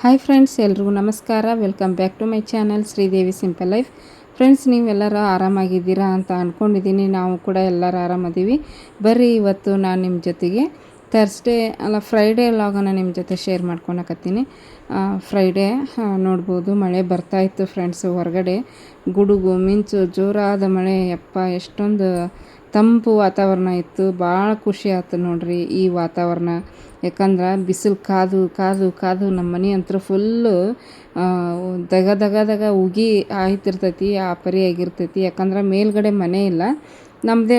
Hi friends ಎಲ್ರಿಗೂ ನಮಸ್ಕಾರ. Welcome back to my channel Sridevi simple life friends ನೀವೆಲ್ಲರೂ ಆರಾಮಾಗಿದ್ದೀರಾ ಅಂತ ಅಂದ್ಕೊಂಡಿದ್ದೀನಿ ನಾವು ಕೂಡ ಎಲ್ಲರೂ ಆರಾಮದೀವಿ. ಬರ್ರಿ, ಇವತ್ತು ನಾನು ನಿಮ್ಮ ಜೊತೆಗೆ ಥರ್ಸ್ಡೇ ಅಲ್ಲ ಫ್ರೈಡೇ ಲಾಗನ್ನು ನಿಮ್ಮ ಜೊತೆ ಶೇರ್ ಮಾಡ್ಕೊಳಕತ್ತೀನಿ. ಫ್ರೈಡೇ ನೋಡ್ಬೋದು, ಮಳೆ ಬರ್ತಾಯಿತ್ತು ಫ್ರೆಂಡ್ಸು ಹೊರಗಡೆ. ಗುಡುಗು, ಮಿಂಚು, ಜೋರಾದ ಮಳೆ. ಯಪ್ಪ, ಎಷ್ಟೊಂದು ತಂಪು ವಾತಾವರಣ ಇತ್ತು. ಭಾಳ ಖುಷಿ ಆಯ್ತು ನೋಡ್ರಿ ಈ ವಾತಾವರಣ. ಯಾಕಂದ್ರೆ ಬಿಸಿಲು ಕಾದು ಕಾದು ಕಾದು ನಮ್ಮ ಮನೆ ಅಂತೂ ಫುಲ್ಲು ದಗ ದಗ ದಗ ಉಗಿ ಆಯ್ತಿರ್ತೈತಿ, ಆ ಪರಿ ಆಗಿರ್ತೈತಿ. ಯಾಕಂದ್ರೆ ಮೇಲ್ಗಡೆ ಮನೆ ಇಲ್ಲ. ನಮ್ಮದೇ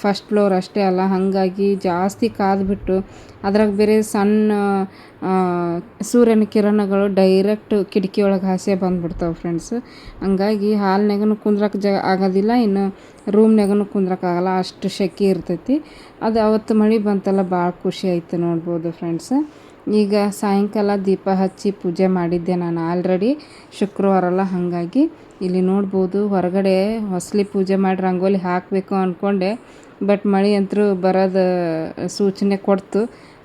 ಫಸ್ಟ್ ಫ್ಲೋರ್ ಅಷ್ಟೇ ಅಲ್ಲ. ಹಾಗಾಗಿ ಜಾಸ್ತಿ ಕಾದ್ಬಿಟ್ಟು ಅದ್ರಾಗ ಬೇರೆ ಸಣ್ಣ ಸೂರ್ಯನ ಕಿರಣಗಳು ಡೈರೆಕ್ಟ್ ಕಿಟಕಿ ಒಳಗೆ ಬಂದುಬಿಡ್ತಾವೆ ಫ್ರೆಂಡ್ಸ್ ಹಂಗಾಗಿ ಹಾಲ್ನಾಗೂ ಕುಂದ್ರಕ್ಕೆ ಜ, ಆಗೋದಿಲ್ಲ. ಇನ್ನು ರೂಮ್ನಾಗೂ ಕುಂದ್ರಕ್ಕಾಗಲ್ಲ ಅಷ್ಟು ಶೆಕೆ ಇರ್ತೈತಿ. ಅದು ಅವತ್ತು ಮಳೆ ಬಂತಲ್ಲ ಭಾಳ ಖುಷಿ ಆಯಿತು ನೋಡ್ಬೋದು ಫ್ರೆಂಡ್ಸ್ ಈಗ ಸಾಯಂಕಾಲ ದೀಪ ಹಚ್ಚಿ ಪೂಜೆ ಮಾಡಿದ್ದೆ ನಾನು ಆಲ್ರೆಡಿ ಶುಕ್ರವಾರಲ್ಲ. ಹಾಗಾಗಿ ಇಲ್ಲಿ ನೋಡ್ಬೋದು ಹೊರಗಡೆ ಹೊಸಲಿ ಪೂಜೆ ಮಾಡಿ ರಂಗೋಲಿ ಹಾಕಬೇಕು ಅಂದ್ಕೊಂಡೆ ಬಟ್ ಮಳೆ ಅಂತೂ ಬರೋದು ಸೂಚನೆ ಕೊಡ್ತು.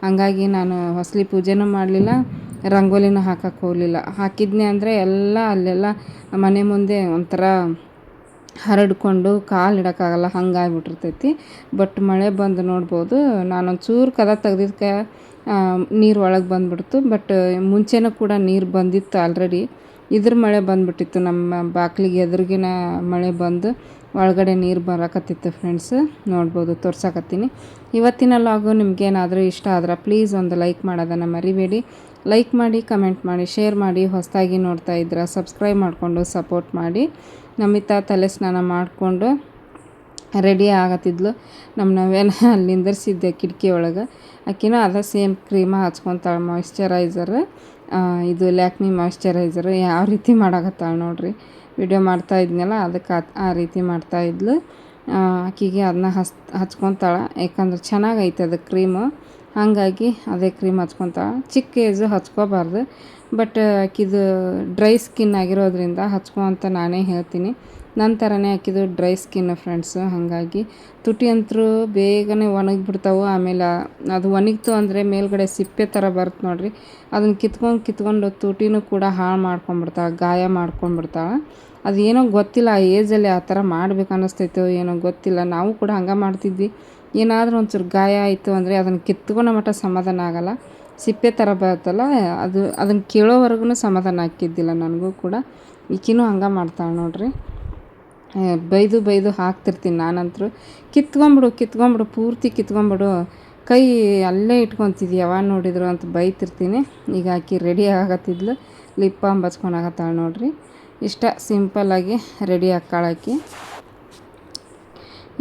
ಹಂಗಾಗಿ ನಾನು ಹೊಸಲಿ ಪೂಜೆನೂ ಮಾಡಲಿಲ್ಲ, ರಂಗೋಲಿನೂ ಹಾಕಕ್ಕೆ ಹೋಗಲಿಲ್ಲ. ಹಾಕಿದ್ನೆ ಅಂದರೆ ಎಲ್ಲ ಅಲ್ಲೆಲ್ಲ ಮನೆ ಮುಂದೆ ಒಂಥರ ಹರಡ್ಕೊಂಡು ಕಾಲು ಇಡೋಕ್ಕಾಗಲ್ಲ, ಹಂಗಾಗ್ಬಿಟ್ಟಿರ್ತೈತಿ. ಬಟ್ ಮಳೆ ಬಂದು ನೋಡ್ಬೋದು ನಾನೊಂದು ಚೂರು ಕದ ತೆಗ್ದಿದ್ಕೆ ನೀರು ಒಳಗೆ ಬಂದುಬಿಡ್ತು. ಬಟ್ ಮುಂಚೆನೂ ಕೂಡ ನೀರು ಬಂದಿತ್ತು ಆಲ್ರೆಡಿ ಇದ್ರ ಮಳೆ ಬಂದ್ಬಿಟ್ಟಿತ್ತು. ನಮ್ಮ ಬಾಗಿಲಿಗೆ ಎದುರಿಗಿನ ಮಳೆ ಬಂದು ಒಳಗಡೆ ನೀರು ಬರಕತ್ತಿತ್ತು ಫ್ರೆಂಡ್ಸ್ ನೋಡ್ಬೋದು, ತೋರ್ಸಕತ್ತೀನಿ. ಇವತ್ತಿನ ಲಾಗು ನಿಮಗೇನಾದರೂ ಇಷ್ಟ ಆದ್ರೆ ಪ್ಲೀಸ್ ಒಂದು ಲೈಕ್ ಮಾಡೋದನ್ನು ಮರಿಬೇಡಿ. ಲೈಕ್ ಮಾಡಿ ಕಮೆಂಟ್ ಮಾಡಿ ಶೇರ್ ಮಾಡಿ, ಹೊಸದಾಗಿ ನೋಡ್ತಾ ಇದ್ರೆ ಸಬ್ಸ್ಕ್ರೈಬ್ ಮಾಡಿಕೊಂಡು ಸಪೋರ್ಟ್ ಮಾಡಿ. ನಮಿತಾ ತಲೆ ಸ್ನಾನ ಮಾಡಿಕೊಂಡು ರೆಡಿ ಆಗತ್ತಿದ್ಲು. ನಮ್ಮ ನಾವೇನ ಅಲ್ಲಿ ನಿಂದಿರ್ಸಿದ್ದೆ ಕಿಟಕಿ ಒಳಗೆ. ಆಕಿನೂ ಅದೇ ಸೇಮ್ ಕ್ರೀಮ ಹಚ್ಕೊತಾಳೆ ಮಾಯಿಶ್ಚರೈಸರ್ ಇದು ಲ್ಯಾಕ್ಮಿ ಮಾಯಿಶ್ಚರೈಸರ್ ಯಾವ ರೀತಿ ಮಾಡಾಕತ್ತಾಳೆ ನೋಡ್ರಿ. ವಿಡಿಯೋ ಮಾಡ್ತಾ ಇದ್ನಲ್ಲ, ಅದಕ್ಕೆ ಆ ರೀತಿ ಮಾಡ್ತಾ ಇದ್ಲು. ಆಕಿಗೆ ಅದನ್ನ ಹಸ್, ಹಚ್ಕೊತಾಳೆ. ಯಾಕಂದ್ರೆ ಚೆನ್ನಾಗೈತೆ ಅದು ಕ್ರೀಮು. ಹಾಗಾಗಿ ಅದೇ ಕ್ರೀಮ್ ಹಚ್ಕೊತಾಳೆ. ಚಿಕ್ಕ ಏಜು ಹಚ್ಕೋಬಾರ್ದು. ಬಟ್ ಆಕಿದು ಡ್ರೈ ಸ್ಕಿನ್ ಆಗಿರೋದ್ರಿಂದ ಹಚ್ಕೊ ಅಂತ ನಾನೇ ಹೇಳ್ತೀನಿ. ನನ್ನ ಥರನೇ ಹಾಕಿದ್ದು ಡ್ರೈ ಸ್ಕಿನ್ ಫ್ರೆಂಡ್ಸು. ಹಾಗಾಗಿ ತುಟಿ ಅಂತೂ ಬೇಗನೆ ಒಣಗಿಬಿಡ್ತಾವೆ. ಆಮೇಲೆ ಅದು ಒಣಗಿತು ಅಂದರೆ ಮೇಲ್ಗಡೆ ಸಿಪ್ಪೆ ಥರ ಬರುತ್ತೆ ನೋಡಿರಿ. ಅದನ್ನು ಕಿತ್ಕೊಂಡು ಕಿತ್ಕೊಂಡು ತುಟಿನೂ ಕೂಡ ಹಾಳು ಮಾಡ್ಕೊಂಬಿಡ್ತಾಳೆ, ಗಾಯ ಮಾಡ್ಕೊಂಬಿಡ್ತಾಳೆ. ಅದು ಏನೋ ಗೊತ್ತಿಲ್ಲ, ಆ ಏಜಲ್ಲಿ ಆ ಥರ ಮಾಡ್ಬೇಕು ಅನ್ನಿಸ್ತೈತೋ ಏನೋ ಗೊತ್ತಿಲ್ಲ. ನಾವು ಕೂಡ ಹಂಗೆ ಮಾಡ್ತಿದ್ವಿ. ಏನಾದರೂ ಒಂಚೂರು ಗಾಯ ಆಯಿತು ಅಂದರೆ ಅದನ್ನು ಕಿತ್ಕೊಂಡ ಮಟ್ಟ ಸಮಾಧಾನ ಆಗೋಲ್ಲ. ಸಿಪ್ಪೆ ಥರ ಬರುತ್ತಲ್ಲ, ಅದು ಅದನ್ನು ಕೇಳೋವರೆಗೂ ಸಮಾಧಾನ ಹಾಕಿದ್ದಿಲ್ಲ ನನಗೂ ಕೂಡ. ಈಕಿನೂ ಹಂಗೆ ಮಾಡ್ತಾಳೆ ನೋಡ್ರಿ. ಬೈದು ಬೈದು ಹಾಕ್ತಿರ್ತೀನಿ ನಾನಂತರೂ. ಕಿತ್ಕೊಂಬಿಡು ಕಿತ್ಕೊಂಬಿಡು, ಪೂರ್ತಿ ಕಿತ್ಕೊಂಬಿಡು. ಕೈ ಅಲ್ಲೇ ಇಟ್ಕೊತಿದ್ವಿ ಯಾವಾಗ ನೋಡಿದ್ರು ಅಂತ ಬೈತಿರ್ತೀನಿ. ಈಗ ಆಕಿ ರೆಡಿ ಆಗತ್ತಿದ್ಲು. ಲಿಪ್ ಬಾಮ್ ನೋಡಿರಿ ನೋಡ್ರಿ. ಇಷ್ಟ ಸಿಂಪಲ್ಲಾಗಿ ರೆಡಿ ಆಕ್ಕಾಳಾಕಿ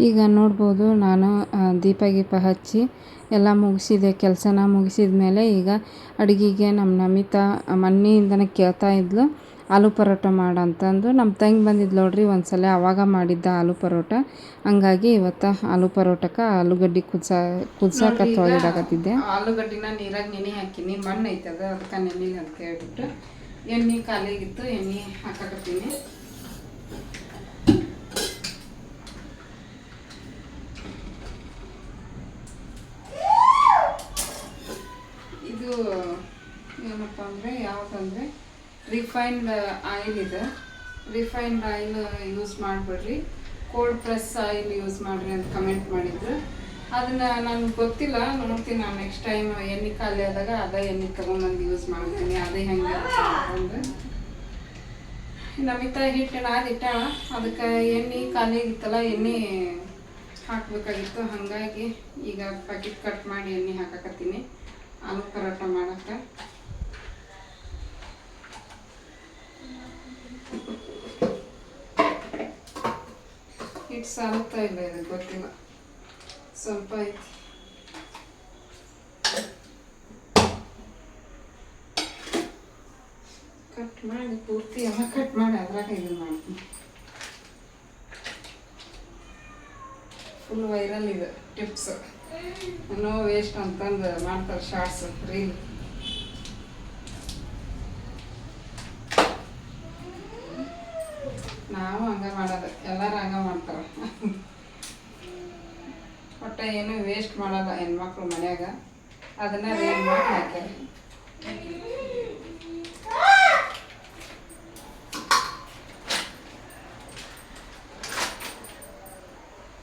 ಈಗ ನೋಡ್ಬೋದು ನಾನು ದೀಪ ಗೀಪ ಹಚ್ಚಿ ಎಲ್ಲ ಮುಗಿಸಿದೆ. ಕೆಲಸನ ಮುಗಿಸಿದ ಮೇಲೆ ಈಗ ಅಡುಗೆಗೆ ನಮ್ಮ ನಮಿತಾ ಮನೆಯಿಂದನೇ ಕೇಳ್ತಾ ಇದ್ಲು. ಆಲೂ ಪರೋಟ ಮಾಡಂತಂದು ನಮ್ಮ ತಂಗಿ ಬಂದಿದ್ದು ನೋಡ್ರಿ ಒಂದು ಸಲ ಆವಾಗ ಮಾಡಿದ್ದ ಆಲೂ ಪರೋಟ. ಹಂಗಾಗಿ ಇವತ್ತು ಆಲೂ ಪರೋಟಕ್ಕೆ ಆಲೂಗಡ್ಡೆ ಕುದ್ಸ ಕುದ್ಸಾಕ ತೊಳೆದಾಕತ್ತಿದ್ದೆ ಆಲೂಗಡ್ಡಿನ ನೀರಾಗ ನೆನೆ ಹಾಕಿನಿ ಮಣ್ಣು ಅದು ಅದಕ್ಕೆ ನೆನಿಲ್ಲ ಅಂತ ಹೇಳ್ಬಿಟ್ಟು ಎಣ್ಣೆ ಖಾಲಿಯಾಗಿತ್ತು ಎಣ್ಣೆ ಹಾಕಕತ್ತೀನಿ. ಇದು ಏನಪ್ಪ ಅಂದರೆ ಯಾವುದಂದರೆ ರಿಫೈನ್ಡ್ ಆಯಿಲ್ ಇದೆ. ರಿಫೈನ್ಡ್ ಆಯಿಲ್ ಯೂಸ್ ಮಾಡಬೇಡ್ರಿ. ಕೋಲ್ಡ್ ಪ್ರೆಸ್ ಆಯಿಲ್ ಯೂಸ್ ಮಾಡಿರಿ ಅಂತ ಕಮೆಂಟ್ ಮಾಡಿದ್ರು. ಅದನ್ನು ನನಗೆ ಗೊತ್ತಿಲ್ಲ. ನೋಡ್ತೀನಿ ನಾನು ನೆಕ್ಸ್ಟ್ ಟೈಮ್ ಎಣ್ಣೆ ಖಾಲಿ ಆದಾಗ ಅದೇ ಎಣ್ಣೆ ತೊಗೊಂಬಂದು ಯೂಸ್ ಮಾಡ್ತೀನಿ. ಅದೇ ಹೆಂಗೆ ಅಂತಂದು ನಮಿತಾ ಹಿಟ್ಟು ನಾದಿಟ್ಟ ಅದಕ್ಕೆ ಎಣ್ಣೆ ಖಾಲಿ ಆಗಿತ್ತಲ್ಲ ಎಣ್ಣೆ ಹಾಕಬೇಕಾಗಿತ್ತು. ಹಾಗಾಗಿ ಈಗ ಪ್ಯಾಕೆಟ್ ಕಟ್ ಮಾಡಿ ಎಣ್ಣೆ ಹಾಕಕತ್ತೀನಿ. ಆಲೂ ಪರೋಟ ಮಾಡೋಕ್ಕೆ. ಹಿಟ್ಟು ಸಾಲುತ್ತಾ ಇಲ್ಲ ಇದು ಗೊತ್ತಿಲ್ಲ ಸ್ವಲ್ಪ ಐತಿ ಕಟ್ ಮಾಡಿ ಪೂರ್ತಿ ಎಲ್ಲ ಕಟ್ ಮಾಡಿ ಅದ್ರಾಗ ಇದು ಮಾಡ್ತೀನಿ ಫುಲ್ ವೈರಲ್ ಇದೆ ಟಿಪ್ಸ್ ನೋ ವೇಸ್ಟ್ ಅಂತಂದು ಮಾಡ್ತಾರೆ ಶಾರ್ಟ್ಸ್ ರೀಲ್ ನಾವು ಹಂಗೆ ಮಾಡೋದು. ಎಲ್ಲರೂ ಹಂಗೆ ಮಾಡ್ತಾರೆ. ಒಟ್ಟು ಏನು ವೇಸ್ಟ್ ಮಾಡಲ್ಲ ಹೆಣ್ಮಕ್ಳು ಮನ್ಯಾಗ. ಅದನ್ನ ರೇಟ್ ಮಾಡಿ ಹಾಕ್ಯಾರ.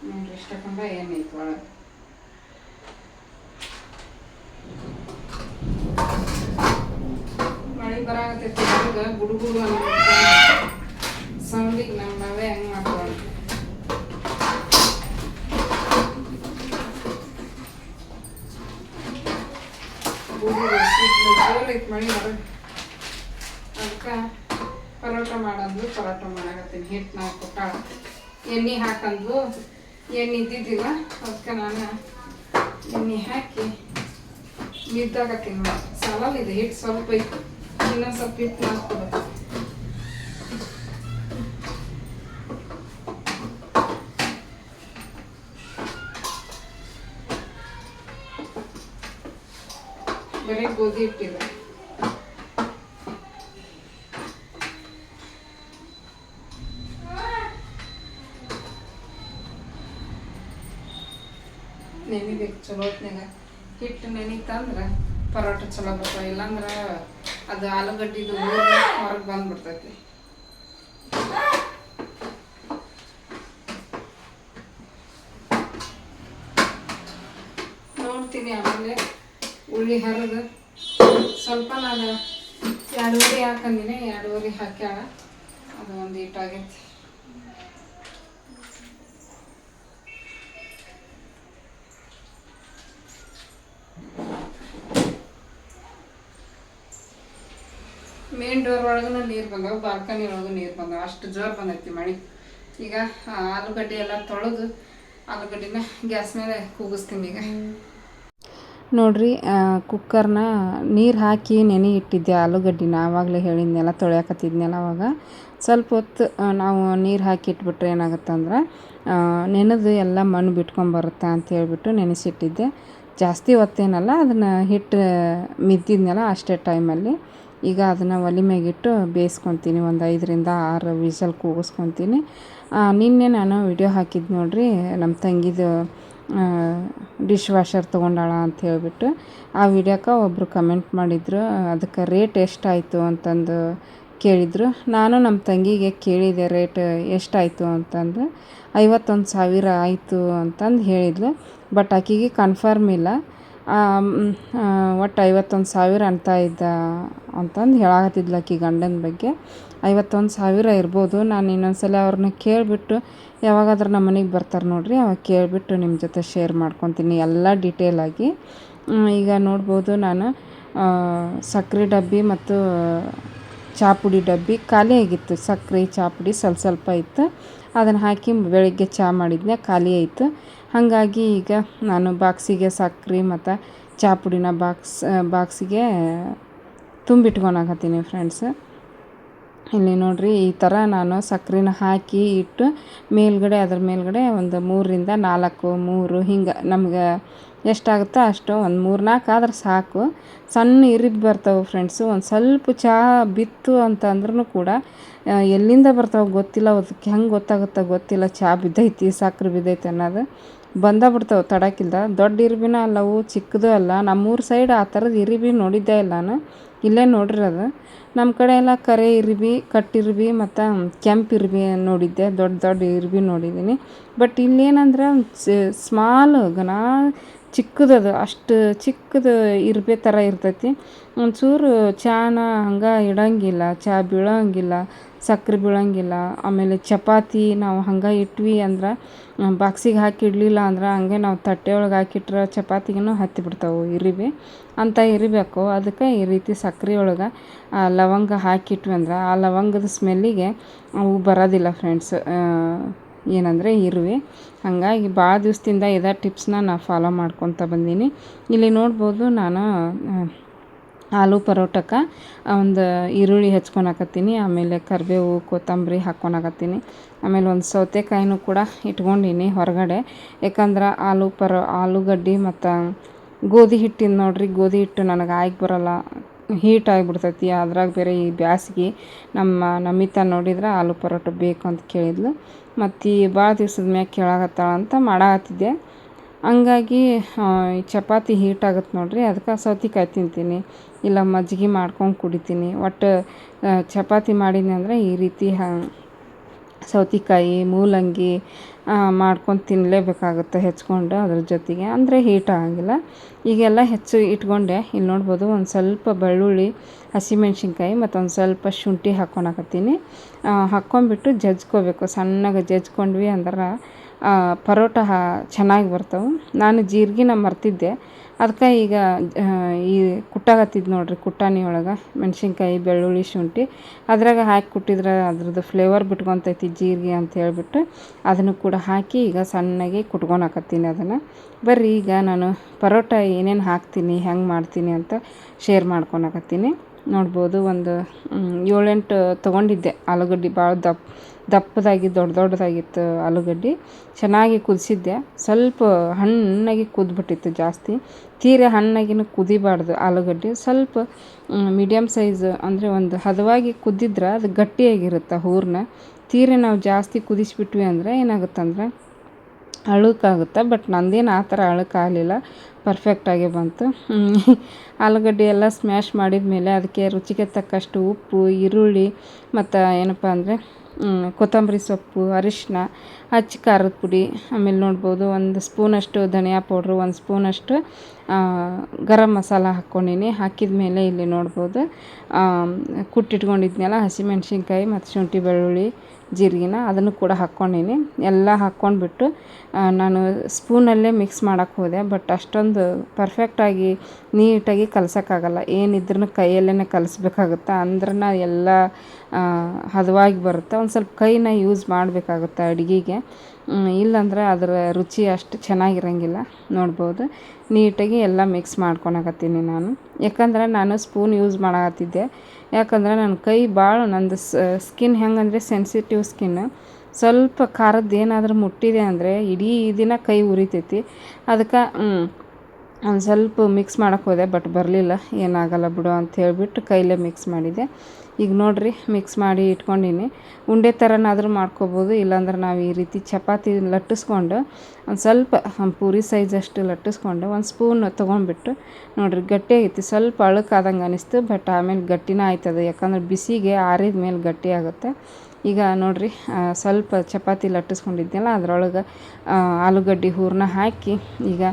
ನೋಡ್ರಿ ಇಷ್ಟಕೊಂಡ ಏನೈತೆ ಒಳಗೆ? ಮಳೆ ಗುಡುಗು ಅನ್ನೋ ಮಳೆ ಹೊರಗೆ ಅದಕ್ಕೆ ಪರೋಟ ಮಾಡೋದು ಪರೋಟ ಮಾಡಾಕತ್ತೀನಿ. ಹಿಟ್ಟು ನಾವು ಕಾಳು ಎಣ್ಣೆ ಹಾಕಂದು ಎಣ್ಣೆ ಇದ್ದಿದ್ದಿಲ್ಲ, ಅದಕ್ಕೆ ನಾನು ಎಣ್ಣೆ ಹಾಕಿ ಮಿದ್ದಾಕತ್ತೀನಿ ನೋಡಿ. ಸಾಲಲ್ಲಿದೆ ಹಿಟ್ಟು ಸ್ವಲ್ಪ ಇತ್ತು. ಇನ್ನೊಂದು ಸ್ವಲ್ಪ ಹಿಟ್ಟು ಹಾಕ್ಕೊಬೇಕು ಬರೀ ಗೋಧಿ ಹಿಟ್ಟಿದೆ. ಚಲೋ ಹೊತ್ನಾಗ ಹಿಟ್ಟು ನೆನಿತಂದ್ರೆ ಪರೋಟ ಚಲೋ ಬರ್ತವೆ ಇಲ್ಲಾಂದ್ರೆ ಅದು ಆಲೂಗಡ್ಡಿದು ಹೊರಗೆ ಬಂದ್ಬಿಡ್ತೈತಿ. ನೋಡ್ತೀನಿ ಆಮೇಲೆ ಉಳ್ಳಿ ಹರಿದು ಸ್ವಲ್ಪ ನಾನು ಎರಡೂವರೆ ಹಾಕಂದಿನಿ, ಎರಡೂವರೆ ಹಾಕ್ಯಾಳ, ಅದು ಒಂದು ಇಟ್ಟಾಗೈತಿ ಮೇನ್ ಡೋರ್ ಒಳಗೂ ನೀರು ಬಂದವು ಬಾಲ್ಕನಿ ಒಳಗೂ ನೀರು ಬಂದವು. ಅಷ್ಟು ಜೋರು ಬಂದೈತಿ ಮಳೆ. ಈಗ ಆಲೂಗಡ್ಡೆ ಎಲ್ಲ ತೊಳೆದು ಆಲೂಗಡ್ಡೆನ ಗ್ಯಾಸ್ ಮೇಲೆ ಕೂಗಿಸ್ತೀನಿ ಈಗ. ನೋಡ್ರಿ ಕುಕ್ಕರ್ನ ನೀರು ಹಾಕಿ ನೆನೆ ಇಟ್ಟಿದ್ದೆ ಆಲೂಗಡ್ಡಿನ. ಆವಾಗಲೇ ಹೇಳಿದ್ನೆಲ್ಲ, ತೊಳೆಯಕತ್ತಿದ್ನೆಲ್ಲ ಅವಾಗ. ಸ್ವಲ್ಪ ಹೊತ್ತು ನಾವು ನೀರು ಹಾಕಿ ಇಟ್ಬಿಟ್ರೆ ಏನಾಗುತ್ತಂದ್ರೆ ನೆನೆದು ಎಲ್ಲ ಮಣ್ಣು ಬಿಟ್ಕೊಂಬರುತ್ತೆ ಅಂತ ಹೇಳಿಬಿಟ್ಟು ನೆನೆಸಿಟ್ಟಿದ್ದೆ. ಜಾಸ್ತಿ ಹೊತ್ತೇನಲ್ಲ, ಅದನ್ನು ಹಿಟ್ಟು ಮಿದ್ದಿದ್ನೆಲ್ಲ ಅಷ್ಟೇ ಟೈಮಲ್ಲಿ ಈಗ ಅದನ್ನು ಒಲೆ ಮ್ಯಾಗಿಟ್ಟು ಬೇಯಿಸ್ಕೊತೀನಿ. ಒಂದು ಐದರಿಂದ ಆರು ವಿಸಲ್ ಕೂಗಿಸ್ಕೊತೀನಿ. ನಿನ್ನೆ ನಾನು ವಿಡಿಯೋ ಹಾಕಿದ್ದು ನೋಡ್ರಿ ನಮ್ಮ ತಂಗಿದು ಡಿಶ್ ವಾಷರ್ ತೊಗೊಂಡಾಳ ಅಂತ ಹೇಳಿಬಿಟ್ಟು, ಆ ವಿಡಿಯೋಕ್ಕೆ ಒಬ್ಬರು ಕಮೆಂಟ್ ಮಾಡಿದ್ರು, ಅದಕ್ಕೆ ರೇಟ್ ಎಷ್ಟಾಯಿತು ಅಂತಂದು ಕೇಳಿದರು. ನಾನು ನಮ್ಮ ತಂಗಿಗೆ ಕೇಳಿದೆ ರೇಟ್ ಎಷ್ಟಾಯಿತು ಅಂತಂದು, ಐವತ್ತೊಂದು ಸಾವಿರ ಆಯಿತು ಅಂತಂದು ಹೇಳಿದ್ಲು. ಬಟ್ ಆಕೆಗೆ ಕನ್ಫರ್ಮ್ ಇಲ್ಲ. ಒಟ್ಟು ಐವತ್ತೊಂದು ಸಾವಿರ ಅಂತ ಇದ್ದ ಅಂತಂದು ಹೇಳಾಕತ್ತಿದ್ಲು ಆಕಿ ಗಂಡನ ಬಗ್ಗೆ. ಐವತ್ತೊಂದು ಸಾವಿರ ಇರ್ಬೋದು. ನಾನು ಇನ್ನೊಂದ್ಸಲ ಅವ್ರನ್ನ ಕೇಳಿಬಿಟ್ಟು ಯಾವಾಗಾದ್ರೂ ನಮ್ಮ ಮನೆಗೆ ಬರ್ತಾರೆ ನೋಡಿರಿ, ಅವಾಗ ಕೇಳಿಬಿಟ್ಟು ನಿಮ್ಮ ಜೊತೆ ಶೇರ್ ಮಾಡ್ಕೊತೀನಿ ಎಲ್ಲ ಡೀಟೇಲಾಗಿ ಈಗ ನೋಡ್ಬೋದು ನಾನು ಸಕ್ಕರೆ ಡಬ್ಬಿ ಮತ್ತು ಚಾಪುಡಿ ಡಬ್ಬಿ ಖಾಲಿ ಆಗಿತ್ತು. ಸಕ್ಕರೆ ಚಾಪುಡಿ ಸ್ವಲ್ಪ ಸ್ವಲ್ಪ ಇತ್ತು. ಅದನ್ನು ಹಾಕಿ ಬೆಳಗ್ಗೆ ಚಹಾ ಮಾಡಿದ್ನೆ ಖಾಲಿ ಆಯಿತು. ಹಾಗಾಗಿ ಈಗ ನಾನು ಬಾಕ್ಸಿಗೆ ಸಕ್ಕರೆ ಮತ್ತು ಚಾಪುಡಿನ ಬಾಕ್ಸ್ ಬಾಕ್ಸಿಗೆ ತುಂಬಿಟ್ಕೊಳಕತ್ತೀನಿ ಫ್ರೆಂಡ್ಸ್ ಇಲ್ಲಿ ನೋಡಿರಿ, ಈ ಥರ ನಾನು ಸಕ್ಕರೆನ ಹಾಕಿ ಇಟ್ಟು ಮೇಲ್ಗಡೆ, ಅದ್ರ ಮೇಲ್ಗಡೆ ಒಂದು ಮೂರರಿಂದ ನಾಲ್ಕು, ಮೂರು, ಹಿಂಗೆ ನಮ್ಗೆ ಎಷ್ಟಾಗುತ್ತೋ ಅಷ್ಟು ಒಂದು ಮೂರು ನಾಲ್ಕು ಆದ್ರೆ ಸಾಕು. ಸಣ್ಣ ಇರಿದು ಬರ್ತವೆ ಫ್ರೆಂಡ್ಸು ಒಂದು ಸ್ವಲ್ಪ ಚಹಾ ಬಿತ್ತು ಅಂತಂದ್ರೂ ಕೂಡ ಎಲ್ಲಿಂದ ಬರ್ತಾವೆ ಗೊತ್ತಿಲ್ಲ, ಅದಕ್ಕೆ ಹೆಂಗೆ ಗೊತ್ತಾಗುತ್ತೋ ಗೊತ್ತಿಲ್ಲ ಚಹಾ ಬಿದ್ದೈತಿ ಸಕ್ಕರೆ ಬಿದ್ದೈತೆ ಅನ್ನೋದು. ಬಂದ ಬಿಡ್ತಾವೆ ತಡಕಿಲ್ದ. ದೊಡ್ಡ ಇರಿಬಿನ ಅಲ್ಲವು ಚಿಕ್ಕದು ಅಲ್ಲ. ನಮ್ಮೂರ ಸೈಡ್ ಆ ಥರದ ಇರಿಬಿ ನೋಡಿದ್ದೇ ಇಲ್ಲ ನಾನು. ಇಲ್ಲೇ ನೋಡಿರೋದು ನಮ್ಮ ಕಡೆ ಎಲ್ಲ ಕರೆ ಇರಿಬಿ ಕಟ್ಟಿರ್ಬಿ ಮತ್ತು ಕೆಂಪು ಇರಿಬಿ ನೋಡಿದ್ದೆ. ದೊಡ್ಡ ದೊಡ್ಡ ಇರಿಬಿ ನೋಡಿದ್ದೀನಿ ಬಟ್ ಇಲ್ಲೇನಂದ್ರೆ ಸ್ಮಾಲ್ ಗನಾ ಚಿಕ್ಕದದು, ಅಷ್ಟು ಚಿಕ್ಕದು ಇರ್ಬೇ ಥರ ಇರ್ತೈತಿ. ಒಂಚೂರು ಚಾನ ಹಂಗೆ ಇಡಂಗಿಲ್ಲ ಚಹಾ ಬೀಳೋಂಗಿಲ್ಲ, ಸಕ್ರೆ ಬೀಳೋಂಗಿಲ್ಲ. ಆಮೇಲೆ ಚಪಾತಿ ನಾವು ಹಂಗೆ ಇಟ್ವಿ ಅಂದ್ರೆ, ಬಾಕ್ಸಿಗೆ ಹಾಕಿ ಇಡಲಿಲ್ಲ ಅಂದ್ರೆ ಹಂಗೆ ನಾವು ತಟ್ಟೆ ಒಳಗೆ ಹಾಕಿಟ್ರೆ ಚಪಾತಿಗೂ ಹತ್ತಿ ಇರಿಬಿ. ಅಂತ ಇರಿಬೇಕು. ಅದಕ್ಕೆ ಈ ರೀತಿ ಸಕ್ರೆ ಒಳಗೆ ಲವಂಗ ಹಾಕಿಟ್ವಿ ಅಂದ್ರೆ, ಆ ಲವಂಗದ ಸ್ಮೆಲ್ಲಿಗೆ ಅವು ಬರೋದಿಲ್ಲ ಫ್ರೆಂಡ್ಸ್ ಏನಂದರೆ ಇರುವೆ. ಹಾಗಾಗಿ ಭಾಳ ದಿವಸದಿಂದ ಇದೇ ಟಿಪ್ಸ್ನ ನಾನು ಫಾಲೋ ಮಾಡ್ಕೊತ ಬಂದೀನಿ. ಇಲ್ಲಿ ನೋಡ್ಬೋದು ನಾನು ಆಲೂ ಪರೋಟಕ್ಕೆ ಒಂದು ಈರುಳ್ಳಿ ಹೆಚ್ಕೊಳಕತ್ತೀನಿ ಆಮೇಲೆ ಕರಿಬೇವು, ಕೊತ್ತಂಬರಿ ಹಾಕ್ಕೊಳಕತ್ತೀನಿ ಆಮೇಲೆ ಒಂದು ಸೌತೆಕಾಯಿನೂ ಕೂಡ ಇಟ್ಕೊಂಡೀನಿ ಹೊರಗಡೆ. ಯಾಕಂದ್ರೆ ಆಲೂ ಪರೋ, ಆಲೂಗಡ್ಡೆ ಮತ್ತು ಗೋಧಿ ಹಿಟ್ಟಿನ ನೋಡ್ರಿ, ಗೋಧಿ ಹಿಟ್ಟು ನನಗೆ ಆಯ್ಕೆ ಬರಲ್ಲ, ಹೀಟ್ ಆಗಿಬಿಡ್ತೈತಿ, ಅದ್ರಾಗ ಬೇರೆ ಈ ಬ್ಯಾಸಿಗೆ ನಮ್ಮ ನಮಿತಾ ನೋಡಿದ್ರೆ ಆಲೂ ಪರೋಟ ಬೇಕು ಅಂತ ಕೇಳಿದ್ಲು. ಮತ್ತು ಭಾಳ ದಿವ್ಸದ ಮ್ಯಾಗ ಕೇಳಾಕತ್ತಾಳ ಅಂತ ಮಾಡಾಕತ್ತಿದ್ದೆ. ಹಂಗಾಗಿ ಚಪಾತಿ ಹೀಟ್ ಆಗುತ್ತೆ ನೋಡಿರಿ ಅದಕ್ಕೆ ಸೌತೆಕಾಯಿ ತಿಂತೀನಿ, ಇಲ್ಲ ಮಜ್ಜಿಗೆ ಮಾಡ್ಕೊಂಡು ಕುಡಿತೀನಿ. ಒಟ್ಟು ಚಪಾತಿ ಮಾಡೀನಿ ಅಂದರೆ ಈ ರೀತಿ ಸೌತೆಕಾಯಿ, ಮೂಲಂಗಿ ಮಾಡ್ಕೊಂಡು ತಿನ್ನಲೇಬೇಕಾಗುತ್ತೆ ಹೆಚ್ಕೊಂಡು ಅದ್ರ ಜೊತೆಗೆ. ಅಂದರೆ ಹೀಟ್ ಆಗಂಗಿಲ್ಲ. ಈಗೆಲ್ಲ ಹೆಚ್ಚು ಇಟ್ಕೊಂಡೆ. ಇಲ್ಲಿ ನೋಡ್ಬೋದು ಒಂದು ಸ್ವಲ್ಪ ಬೆಳ್ಳುಳ್ಳಿ ಹಸಿಮೆಣ್ಸಿನ್ಕಾಯಿ ಮತ್ತು ಒಂದು ಸ್ವಲ್ಪ ಶುಂಠಿ ಹಾಕ್ಕೊಳಕತ್ತೀನಿ ಹಾಕ್ಕೊಂಬಿಟ್ಟು ಜಜ್ಕೋಬೇಕು. ಸಣ್ಣಗೆ ಜಜ್ಕೊಂಡ್ವಿ ಅಂದ್ರೆ ಪರೋಟ ಹಾ, ಚೆನ್ನಾಗಿ ಬರ್ತವೆ. ನಾನು ಜೀರಿಗೆನ ಮರ್ತಿದ್ದೆ. ಅದಕ್ಕೆ ಈಗ ಈ ಕುಟ್ಟಾಕತ್ತಿದ್ದು ನೋಡಿರಿ, ಕುಟ್ಟಾಣಿ ಒಳಗೆ, ಮೆಣಸಿನ್ಕಾಯಿ, ಬೆಳ್ಳುಳ್ಳಿ, ಶುಂಠಿ. ಅದ್ರಾಗ ಹಾಕಿ ಕುಟ್ಟಿದ್ರೆ ಅದ್ರದ್ದು ಫ್ಲೇವರ್ ಬಿಟ್ಕೊತೈತಿ ಜೀರಿಗೆ ಅಂತ ಹೇಳಿಬಿಟ್ಟು ಅದನ್ನು ಕೂಡ ಹಾಕಿ ಈಗ ಸಣ್ಣಗೆ ಕುಟ್ಕೊಳಕತ್ತೀನಿ ಅದನ್ನು. ಬರ್ರಿ ಈಗ ನಾನು ಪರೋಟ ಏನೇನು ಹಾಕ್ತೀನಿ, ಹೆಂಗೆ ಮಾಡ್ತೀನಿ ಅಂತ ಶೇರ್ ಮಾಡ್ಕೊಳಕತ್ತೀನಿ ನೋಡ್ಬೋದು, ಒಂದು ಏಳೆಂಟು ತೊಗೊಂಡಿದ್ದೆ ಆಲೂಗಡ್ಡೆ. ಭಾಳ ದಪ್ಪ, ದಪ್ಪದಾಗಿ, ದೊಡ್ಡ ದೊಡ್ಡದಾಗಿತ್ತು ಆಲೂಗಡ್ಡೆ. ಚೆನ್ನಾಗಿ ಕುದಿಸಿದ್ದೆ. ಸ್ವಲ್ಪ ಹಣ್ಣಾಗಿ ಕುದ್ಬಿಟ್ಟಿತ್ತು ಜಾಸ್ತಿ. ತೀರೆ ಹಣ್ಣಾಗಿನ ಕುದಿಬಾರ್ದು ಆಲೂಗಡ್ಡೆ. ಸ್ವಲ್ಪ ಮೀಡಿಯಮ್ ಸೈಜ್ ಅಂದರೆ ಒಂದು ಹದವಾಗಿ ಕುದ್ದಿದ್ರೆ ಅದು ಗಟ್ಟಿಯಾಗಿರುತ್ತೆ ಹೂರಣ ತೀರೆ ನಾವು ಜಾಸ್ತಿ ಕುದಿಸಿಬಿಟ್ವಿ ಅಂದರೆ ಏನಾಗುತ್ತಂದ್ರೆ ಅಳುಕಾಗುತ್ತೆ ಬಟ್ ನಂದೇನು ಆ ಥರ ಅಳುಕಾಗಲಿಲ್ಲ. ಪರ್ಫೆಕ್ಟಾಗಿ ಬಂತು. ಆಲೂಗಡ್ಡೆ ಎಲ್ಲ ಸ್ಮ್ಯಾಶ್ ಮಾಡಿದ ಮೇಲೆ ಅದಕ್ಕೆ ರುಚಿಗೆ ತಕ್ಕಷ್ಟು ಉಪ್ಪು, ಈರುಳ್ಳಿ, ಮತ್ತು ಏನಪ್ಪ ಅಂದರೆ ಕೊತ್ತಂಬರಿ ಸೊಪ್ಪು ಅರಿಶಿನ ಹಚ್ಚಿ ಖಾರದ ಪುಡಿ, ಆಮೇಲೆ ನೋಡ್ಬೋದು ಒಂದು ಸ್ಪೂನಷ್ಟು ಧನಿಯಾ ಪೌಡ್ರು, ಒಂದು ಸ್ಪೂನಷ್ಟು ಗರಂ ಮಸಾಲ ಹಾಕ್ಕೊಂಡೀನಿ. ಹಾಕಿದ ಮೇಲೆ ಇಲ್ಲಿ ನೋಡ್ಬೋದು ಕುಟ್ಟಿಟ್ಕೊಂಡಿದ್ನಲ್ಲ ಹಸಿಮೆಣ್ಸಿನ್ಕಾಯಿ ಮತ್ತು ಶುಂಠಿ ಬೆಳ್ಳುಳ್ಳಿ ಜೀರಿಗೆನ ಅದನ್ನು ಕೂಡ ಹಾಕ್ಕೊಂಡೀನಿ. ಎಲ್ಲ ಹಾಕ್ಕೊಂಡ್ಬಿಟ್ಟು ನಾನು ಸ್ಪೂನಲ್ಲೇ ಮಿಕ್ಸ್ ಮಾಡೋಕ್ಕೆ ಹೋದೆ ಬಟ್ ಅಷ್ಟೊಂದು ಪರ್ಫೆಕ್ಟಾಗಿ ನೀಟಾಗಿ ಕಲ್ಸೋಕ್ಕಾಗಲ್ಲ. ಏನಿದ್ರೂ ಕೈಯಲ್ಲೇ ಕಲಿಸ್ಬೇಕಾಗುತ್ತೆ? ಅಂದ್ರೆ ಎಲ್ಲ ಹದವಾಗಿ ಬರುತ್ತೆ. ಒಂದು ಸ್ವಲ್ಪ ಕೈನ ಯೂಸ್ ಮಾಡಬೇಕಾಗುತ್ತೆ ಅಡುಗೆಗೆ. ಇಲ್ಲಾಂದರೆ ಅದರ ರುಚಿ ಅಷ್ಟು ಚೆನ್ನಾಗಿರಂಗಿಲ್ಲ. ನೋಡ್ಬೋದು. ನೀಟಾಗಿ ಎಲ್ಲ ಮಿಕ್ಸ್ ಮಾಡ್ಕೊಳಕತ್ತೀನಿ ನಾನು. ಯಾಕಂದ್ರೆ ನಾನು ಸ್ಪೂನ್ ಯೂಸ್ ಮಾಡಕತ್ತಿದ್ದೆ. ಯಾಕಂದ್ರೆ ನನ್ನ ಕೈ ಭಾಳ ನಂದು ಸ್ಕಿನ್ ಹೆಂಗಂದರೆ ಸೆನ್ಸಿಟಿವ್ ಸ್ಕಿನ್ ಸ್ವಲ್ಪ ಖಾರದ್ದು ಏನಾದರೂ ಮುಟ್ಟಿದೆ ಅಂದರೆ ಇಡೀ ದಿನ ಕೈ ಉರಿತೈತಿ. ಅದಕ್ಕೆ ಒಂದು ಸ್ವಲ್ಪ ಮಿಕ್ಸ್ ಮಾಡೋಕ್ಕೆ ಹೋದೆ ಬಟ್ ಬರಲಿಲ್ಲ. ಏನಾಗಲ್ಲ ಬಿಡು ಅಂತ ಹೇಳಿಬಿಟ್ಟು ಕೈಲೇ ಮಿಕ್ಸ್ ಮಾಡಿದೆ. ಈಗ ನೋಡಿರಿ ಮಿಕ್ಸ್ ಮಾಡಿ ಇಟ್ಕೊಂಡೀನಿ. ಉಂಡೆ ಥರನಾದರೂ ಮಾಡ್ಕೋಬೋದು, ಇಲ್ಲಾಂದ್ರೆ ನಾವು ಈ ರೀತಿ ಚಪಾತಿ ಲಟ್ಟಿಸ್ಕೊಂಡು, ಒಂದು ಸ್ವಲ್ಪ ಪೂರಿ ಸೈಜಷ್ಟು ಲಟ್ಟಿಸ್ಕೊಂಡು, ಒಂದು ಸ್ಪೂನ್ ತೊಗೊಂಡ್ಬಿಟ್ಟು, ನೋಡಿರಿ, ಗಟ್ಟಿ ಆಗೈತಿ. ಸ್ವಲ್ಪ ಅಳಕಾದಂಗೆ ಅನಿಸ್ತು ಬಟ್ ಆಮೇಲೆ ಗಟ್ಟಿನ ಆಯ್ತದೆ ಯಾಕಂದ್ರೆ ಬಿಸಿಗೆ ಆರಿದ ಮೇಲೆ ಗಟ್ಟಿ ಆಗುತ್ತೆ. ಈಗ ನೋಡಿರಿ ಸ್ವಲ್ಪ ಚಪಾತಿ ಲಟ್ಟಿಸ್ಕೊಂಡಿದ್ನಲ್ಲ, ಅದರೊಳಗೆ ಆಲೂಗಡ್ಡೆ ಹೂರಣ ಹಾಕಿ, ಈಗ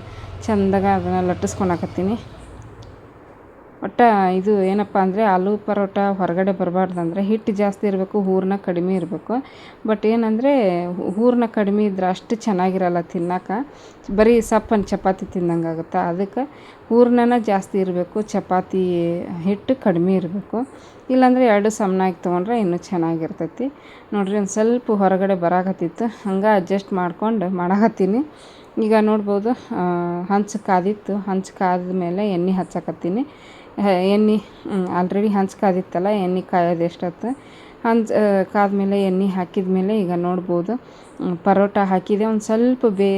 ಚೆಂದಾಗ ಅದನ್ನು ಲಟ್ಟಿಸ್ಕೊಳಕತ್ತೀನಿ ಒಟ್ಟು ಇದು ಏನಪ್ಪ ಅಂದರೆ ಆಲೂ ಪರೋಟ ಹೊರಗಡೆ ಬರಬಾರ್ದಂದ್ರೆ ಹಿಟ್ಟು ಜಾಸ್ತಿ ಇರಬೇಕು, ಹೂರಣ ಕಡಿಮೆ ಇರಬೇಕು. ಬಟ್ ಏನಂದರೆ ಹೂರಣ ಕಡಿಮೆ ಇದ್ರೆ ಅಷ್ಟು ಚೆನ್ನಾಗಿರಲ್ಲ ತಿನ್ನೋಕೆ ಬರೀ ಸಪ್ಪನ್ನು ಚಪಾತಿ ತಿಂದಂಗೆ ಆಗುತ್ತೆ? ಅದಕ್ಕೆ ಹೂರಣನ ಜಾಸ್ತಿ ಇರಬೇಕು, ಚಪಾತಿ, ಹಿಟ್ಟು ಕಡಿಮೆ ಇರಬೇಕು. ಇಲ್ಲಾಂದರೆ ಎರಡು ಸಮನಾಗಿ ತೊಗೊಂಡ್ರೆ ಇನ್ನೂ ಚೆನ್ನಾಗಿರ್ತೈತಿ. ನೋಡಿರಿ, ಒಂದು ಸ್ವಲ್ಪ ಹೊರಗಡೆ ಬರಾಕತ್ತಿತ್ತು. ಹಂಗೆ ಅಡ್ಜಸ್ಟ್ ಮಾಡ್ಕೊಂಡು ಮಾಡಾಕತ್ತೀನಿ. ಈಗ ನೋಡ್ಬೋದು ಹಂಚು ಕಾದಿತ್ತು. ಹಂಚು ಕಾದ ಮೇಲೆ ಎಣ್ಣೆ ಹಚ್ಚಕತ್ತೀನಿ. ಎಣ್ಣೆ ಆಲ್ರೆಡಿ ಹಂಚು ಕಾದಿತ್ತಲ್ಲ, ಎಣ್ಣೆ ಕಾಯೋದು ಎಷ್ಟೊತ್ತು? ಕಾದ ಕಾದ್ಮೇಲೆ ಎಣ್ಣೆ ಹಾಕಿದ ಮೇಲೆ ಈಗ ನೋಡ್ಬೋದು. ಪರೋಟ ಹಾಕಿದೆ, ಒಂದು ಸ್ವಲ್ಪ ಬೇ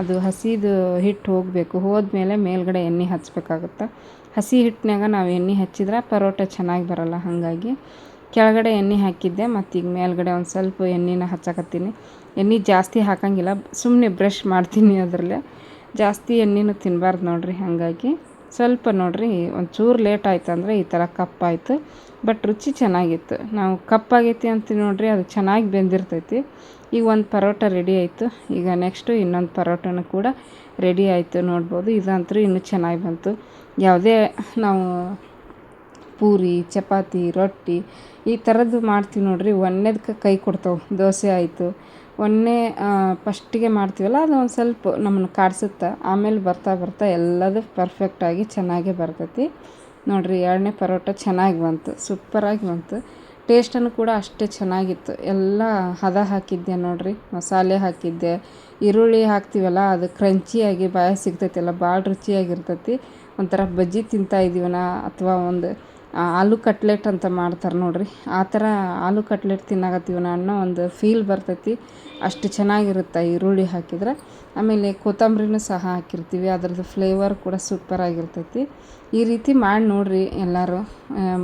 ಅದು ಹಸಿದು ಹಿಟ್ಟು ಹೋಗಬೇಕು. ಹೋದ್ಮೇಲೆ ಮೇಲ್ಗಡೆ ಎಣ್ಣೆ ಹಚ್ಚಬೇಕಾಗುತ್ತೆ ಹಸಿ ಹಿಟ್ಟಿನಾಗ ನಾವು ಎಣ್ಣೆ ಹಚ್ಚಿದ್ರೆ ಪರೋಟ ಚೆನ್ನಾಗಿ ಬರಲ್ಲ, ಹಾಗಾಗಿ. ಕೆಳಗಡೆ ಎಣ್ಣೆ ಹಾಕಿದ್ದೆ ಮತ್ತು ಈಗ ಮೇಲ್ಗಡೆ ಒಂದು ಸ್ವಲ್ಪ ಎಣ್ಣೆನ ಹಚ್ಚಕತ್ತೀನಿ. ಎಣ್ಣೆ ಜಾಸ್ತಿ ಹಾಕಂಗಿಲ್ಲ ಸುಮ್ಮನೆ ಬ್ರಷ್ ಮಾಡ್ತೀನಿ ಅದರಲ್ಲೇ. ಜಾಸ್ತಿ ಎಣ್ಣೆನೂ ತಿನ್ನಬಾರ್ದು ನೋಡಿರಿ, ಹಾಗಾಗಿ. ಸ್ವಲ್ಪ ನೋಡಿರಿ ಒಂಚೂರು ಲೇಟ್ ಆಯ್ತು ಅಂದರೆ ಈ ಥರ ಕಪ್ಪಾಯಿತು ಬಟ್ ರುಚಿ ಚೆನ್ನಾಗಿತ್ತು. ನಾವು ಕಪ್ಪಾಗೈತಿ ಅಂತ ನೋಡಿರಿ, ಅದು ಚೆನ್ನಾಗಿ ಬೆಂದಿರ್ತೈತಿ. ಈಗ ಒಂದು ಪರೋಟ ರೆಡಿ ಆಯಿತು. ಈಗ ನೆಕ್ಸ್ಟು ಇನ್ನೊಂದು ಪರೋಟನ ಕೂಡ ರೆಡಿ ಆಯಿತು ನೋಡ್ಬೋದು. ಇದಂತೂ ಇನ್ನೂ ಚೆನ್ನಾಗಿ ಬಂತು. ಯಾವುದೇ ನಾವು ಪೂರಿ, ಚಪಾತಿ, ರೊಟ್ಟಿ ಈ ಥರದ್ದು ಮಾಡ್ತೀವಿ ನೋಡಿರಿ. ಒಂದನೇದಕ್ಕೆ ಕೈ ಕೊಡ್ತಾವೆ. ದೋಸೆ ಆಯಿತು. ಒನ್ನೆ ಫಸ್ಟಿಗೆ ಮಾಡ್ತೀವಲ್ಲ, ಅದು ಒಂದು ಸ್ವಲ್ಪ ನಮ್ಮನ್ನು ಕಾಡ್ಸುತ್ತೆ. ಆಮೇಲೆ ಬರ್ತಾ ಬರ್ತಾ ಎಲ್ಲದು ಪರ್ಫೆಕ್ಟಾಗಿ ಚೆನ್ನಾಗಿ ಬರ್ತೈತಿ. ನೋಡಿರಿ, ಎರಡನೇ ಪರೋಟ ಚೆನ್ನಾಗಿ ಬಂತು, ಸೂಪರಾಗಿ ಬಂತು. ಟೇಸ್ಟನ್ನು ಕೂಡ ಅಷ್ಟೇ ಚೆನ್ನಾಗಿತ್ತು. ಎಲ್ಲ ಹದ ಹಾಕಿದ್ದೆ ನೋಡಿರಿ, ಮಸಾಲೆ ಹಾಕಿದ್ದೆ. ಈರುಳ್ಳಿ ಹಾಕ್ತೀವಲ್ಲ, ಅದು ಕ್ರಂಚಿಯಾಗಿ ಬಾಯ ಸಿಗ್ತೈತಲ್ಲ ಭಾಳ ರುಚಿಯಾಗಿರ್ತೈತಿ. ಒಂಥರ ಬಜ್ಜಿ ತಿಂತಾಯಿದ್ದೀವನ ಅಥವಾ ಒಂದು ಆಲೂ ಕಟ್ಲೆಟ್ ಅಂತ ಮಾಡ್ತಾರೆ ನೋಡಿರಿ. ಆ ಥರ ಆಲೂ ಕಟ್ಲೆಟ್ ತಿನ್ನಾಕತ್ತೀವನ ಅನ್ನೋ ಒಂದು ಫೀಲ್ ಬರ್ತೈತಿ. ಅಷ್ಟು ಚೆನ್ನಾಗಿರುತ್ತೆ ಈರುಳ್ಳಿ ಹಾಕಿದ್ರೆ. ಆಮೇಲೆ ಕೊತ್ತಂಬ್ರಿನೂ ಸಹ ಹಾಕಿರ್ತೀವಿ. ಅದ್ರದ್ದು ಫ್ಲೇವರ್ ಕೂಡ ಸೂಪರಾಗಿರ್ತೈತಿ ಈ ರೀತಿ ಮಾಡಿ ನೋಡಿರಿ ಎಲ್ಲರೂ.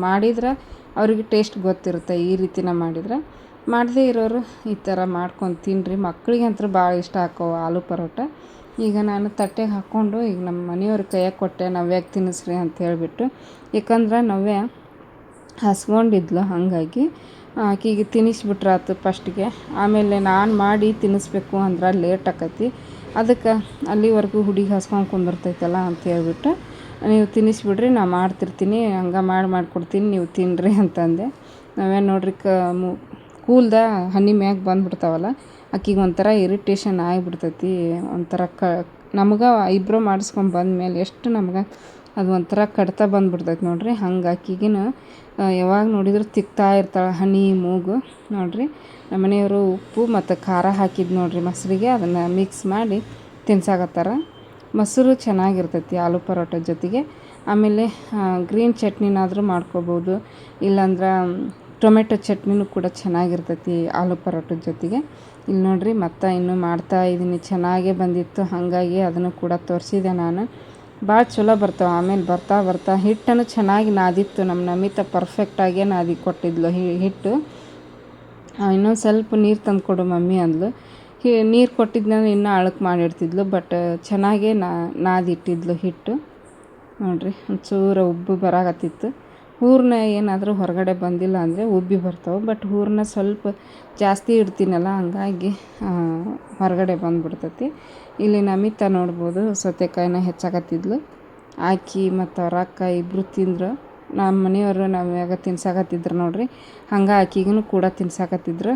ಮಾಡಿದ್ರೆ ಅವ್ರಿಗೆ ಟೇಸ್ಟ್ ಗೊತ್ತಿರುತ್ತೆ ಈ ರೀತಿನ ಮಾಡಿದ್ರೆ. ಮಾಡದೇ ಇರೋರು ಈ ಥರ ಮಾಡ್ಕೊಂಡು ತಿನ್ನಿರಿ. ಮಕ್ಕಳಿಗೆ ಅಂತೂ ಭಾಳ ಇಷ್ಟ ಆಕೋ ಆಲೂ ಪರೋಟ. ಈಗ ನಾನು ತಟ್ಟೆಗೆ ಹಾಕ್ಕೊಂಡು ಈಗ ನಮ್ಮ ಮನೆಯವ್ರ ಕೈಯಾಗೆ ಕೊಟ್ಟೆ ನವ್ಯಾಗೆ ತಿನ್ನಿಸ್ರಿ ಅಂತ ಹೇಳಿಬಿಟ್ಟು. ಯಾಕಂದ್ರೆ ನವ್ಯ ಹಸ್ಕೊಂಡಿದ್ಲು ಹಾಗಾಗಿ ಆಕಿಗೆ ತಿನ್ನಿಸ್ಬಿಟ್ರೆ ಆತು ಫಸ್ಟಿಗೆ. ಆಮೇಲೆ ನಾನು ಮಾಡಿ ತಿನ್ನಿಸ್ಬೇಕು ಅಂದ್ರೆ ಲೇಟ್ ಆಕತಿ. ಅದಕ್ಕೆ ಅಲ್ಲಿವರೆಗೂ ಹುಡುಗಿ ಹಸ್ಕೊಂಡು ಕುಂದಿರ್ತೈತಲ್ಲ ಅಂತ ಹೇಳ್ಬಿಟ್ಟು ನೀವು ತಿನ್ನಿಸ್ಬಿಡ್ರಿ, ನಾ ಮಾಡ್ತಿರ್ತೀನಿ, ಹಂಗೆ ಮಾಡಿ, ಮಾಡಿಕೊಡ್ತೀನಿ, ನೀವು ತಿನ್ನಿರಿ ಅಂತಂದೆ. ನಾವೇನು ನೋಡ್ರಿ ಕ ಮು ಕೂಲ್ದ ಹನಿ ಮ್ಯಾಗ ಬಂದ್ಬಿಡ್ತಾವಲ್ಲ, ಆಕಿಗೆ ಒಂಥರ ಇರಿಟೇಷನ್ ಆಗಿಬಿಡ್ತೈತಿ, ಒಂಥರ ಕ, ನಮ್ಗೆ ಐಬ್ರೋ ಮಾಡಿಸ್ಕೊಂಡು ಬಂದಮೇಲೆ ಎಷ್ಟು ನಮ್ಗೆ ಅದು ಒಂಥರ ಕಡ್ತ ಬಂದ್ಬಿಡ್ತೈತೆ ನೋಡಿರಿ. ಹಂಗೆ ಆಕಿಗಿನ ಯಾವಾಗ ನೋಡಿದ್ರು ತಿಕ್ತಾ ಇರ್ತಾಳೆ ಹನಿ, ಮೂಗು, ನೋಡಿರಿ. ನಮ್ಮ ಮನೆಯವರು ಉಪ್ಪು ಮತ್ತು ಖಾರ ಹಾಕಿದ್ದು ನೋಡಿರಿ ಮೊಸರಿಗೆ, ಅದನ್ನು ಮಿಕ್ಸ್ ಮಾಡಿ ತಿನ್ಸಾಕತ್ತಾರ. ಮೊಸರು ಚೆನ್ನಾಗಿರ್ತೈತಿ ಆಲೂ ಪರೋಟ ಜೊತೆಗೆ. ಆಮೇಲೆ ಗ್ರೀನ್ ಚಟ್ನಿನಾದರೂ ಮಾಡ್ಕೋಬೋದು. ಇಲ್ಲಾಂದ್ರೆ ಟೊಮೆಟೊ ಚಟ್ನಿನೂ ಕೂಡ ಚೆನ್ನಾಗಿರ್ತೈತಿ ಆಲೂ ಪರೋಟದ ಜೊತೆಗೆ. ಇಲ್ಲಿ ನೋಡಿರಿ ಮತ್ತೆ ಇನ್ನೂ ಮಾಡ್ತಾ ಇದ್ದೀನಿ ಚೆನ್ನಾಗೇ ಬಂದಿತ್ತು. ಹಾಗಾಗಿ ಅದನ್ನು ಕೂಡ ತೋರಿಸಿದೆ ನಾನು. ಭಾಳ ಚಲೋ ಬರ್ತಾವೆ. ಆಮೇಲೆ ಬರ್ತಾ ಬರ್ತಾ ಹಿಟ್ಟನ್ನು ಚೆನ್ನಾಗಿ ನಾದಿತ್ತು. ನಮ್ಮ ನಮಿತ ಪರ್ಫೆಕ್ಟಾಗೇ ನಾದಿ ಕೊಟ್ಟಿದ್ಲು ಹಿಟ್ಟು. ಇನ್ನೊಂದು ಸ್ವಲ್ಪ ನೀರು ತಂದು ಕೊಡು ಮಮ್ಮಿ ಅಂದ್ಲು. ನೀರು ಕೊಟ್ಟಿದ್ನ ಇನ್ನೂ ಅಳಕ್ಕೆ ಮಾಡಿಡ್ತಿದ್ಲು ಬಟ್ ಚೆನ್ನಾಗೇ ನಾದಿಟ್ಟಿದ್ಲು ಹಿಟ್ಟು. ನೋಡಿರಿ ಒಂಚೂರು ಉಬ್ಬು ಬರಾಕತ್ತಿತ್ತು. ಹೂರಣ ಏನಾದರೂ ಹೊರಗಡೆ ಬಂದಿಲ್ಲ ಅಂದರೆ ಉಬ್ಬಿ ಬರ್ತಾವೆ. ಬಟ್ ಹೂರಣ ಸ್ವಲ್ಪ ಜಾಸ್ತಿ ಇಡ್ತೀನಲ್ಲ, ಹಂಗಾಗಿ ಹೊರಗಡೆ ಬಂದುಬಿಡ್ತೈತಿ. ಇಲ್ಲಿ ನಮಿತಾ ನೋಡ್ಬೋದು, ಸೌತೆಕಾಯಿನ ಹೆಚ್ಚಾಗತ್ತಿದ್ಲು ಆಕಿ ಮತ್ತು ಅವ್ರ ಅಕ್ಕ ಇಬ್ಬರು ತಿಂದರು. ನಮ್ಮ ಮನೆಯವರು ನಮ್ಯಾಗ ತಿನ್ಸಾಕತ್ತಿದ್ರು ನೋಡ್ರಿ. ಹಂಗೆ ಆಕಿಗೂ ಕೂಡ ತಿನ್ಸಾಕತ್ತಿದ್ರು.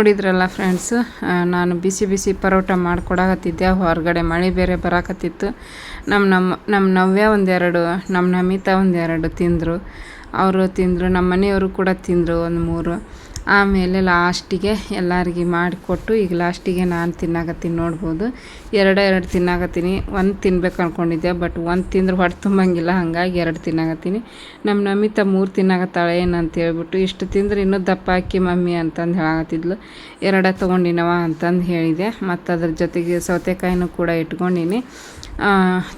ನೋಡಿದ್ರಲ್ಲ ಫ್ರೆಂಡ್ಸ್ ನಾನು ಬಿಸಿ ಬಿಸಿ ಪರೋಟ ಮಾಡ್ಕೊಡಕತ್ತಿದ್ದೆ, ಹೊರಗಡೆ ಮಳೆ ಬೇರೆ ಬರಾಕತ್ತಿತ್ತು. ನಮ್ಮ ನಮ್ಮ ನಮ್ಮ ನವ್ಯ ಒಂದೆರಡು ನಮ್ಮ ನಮಿತಾ ಒಂದೆರಡು ತಿಂದರು. ಅವರು ತಿಂದರು ನಮ್ಮ ಮನೆಯವರು ಕೂಡ ತಿಂದರು ಒಂದು ಮೂರು. ಆಮೇಲೆ ಲಾಸ್ಟಿಗೆ ಎಲ್ಲರಿಗೆ ಮಾಡಿಕೊಟ್ಟು ಈಗ ಲಾಸ್ಟಿಗೆ ನಾನು ತಿನ್ನಾಕತ್ತೀನಿ ನೋಡ್ಬೋದು. ಎರಡು ಎರಡು ತಿನ್ನಾಕತ್ತೀನಿ. ಒಂದು ತಿನ್ಬೇಕು ಅಂದ್ಕೊಂಡಿದ್ದೆ ಬಟ್ ಒಂದು ತಿಂದ್ರೆ ಹೊಟ್ಟೆ ತುಂಬಂಗಿಲ್ಲ, ಹಾಗಾಗಿ ಎರಡು ತಿನ್ನಾಕತ್ತೀನಿ. ನಮ್ಮ ನಮಿತ ಮೂರು ತಿನ್ನಾಕತ್ತಾಳೆ ಏನಂತ ಹೇಳ್ಬಿಟ್ಟು, ಇಷ್ಟು ತಿಂದ್ರೆ ಇನ್ನೂ ದಪ್ಪ ಹಾಕಿ ಮಮ್ಮಿ ಅಂತಂದು ಹೇಳಾಕತ್ತಿದ್ಲು. ಎರಡ ತೊಗೊಂಡಿನವ ಅಂತಂದು ಹೇಳಿದೆ. ಮತ್ತು ಅದ್ರ ಜೊತೆಗೆ ಸೌತೆಕಾಯಿನೂ ಕೂಡ ಇಟ್ಕೊಂಡಿನಿ.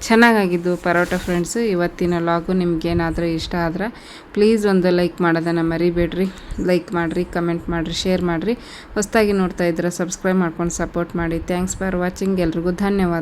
ಚೆನ್ನಾಗಾಗಿದ್ದು ಪರೋಟ ಫ್ರೆಂಡ್ಸು ಇವತ್ತಿನ ಲಾಗು ನಿಮಗೇನಾದರೂ ಇಷ್ಟ ಆದ್ರೆ ಪ್ಲೀಸ್ ಒಂದು ಲೈಕ್ ಮಾಡೋದನ್ನು ಮರಿಬೇಡ್ರಿ. ಲೈಕ್ ಮಾಡಿರಿ ಕಮೆಂಟ್ ಮಾಡಿರಿ ಶೇರ್ ಮಾಡಿರಿ. ಹೊಸದಾಗಿ ನೋಡ್ತಾ ಇದ್ರೆ ಸಬ್ಸ್ಕ್ರೈಬ್ ಮಾಡ್ಕೊಂಡು ಸಪೋರ್ಟ್ ಮಾಡಿ. ಥ್ಯಾಂಕ್ಸ್ ಫಾರ್ ವಾಚಿಂಗ್ ಎಲ್ರಿಗೂ ಧನ್ಯವಾದ.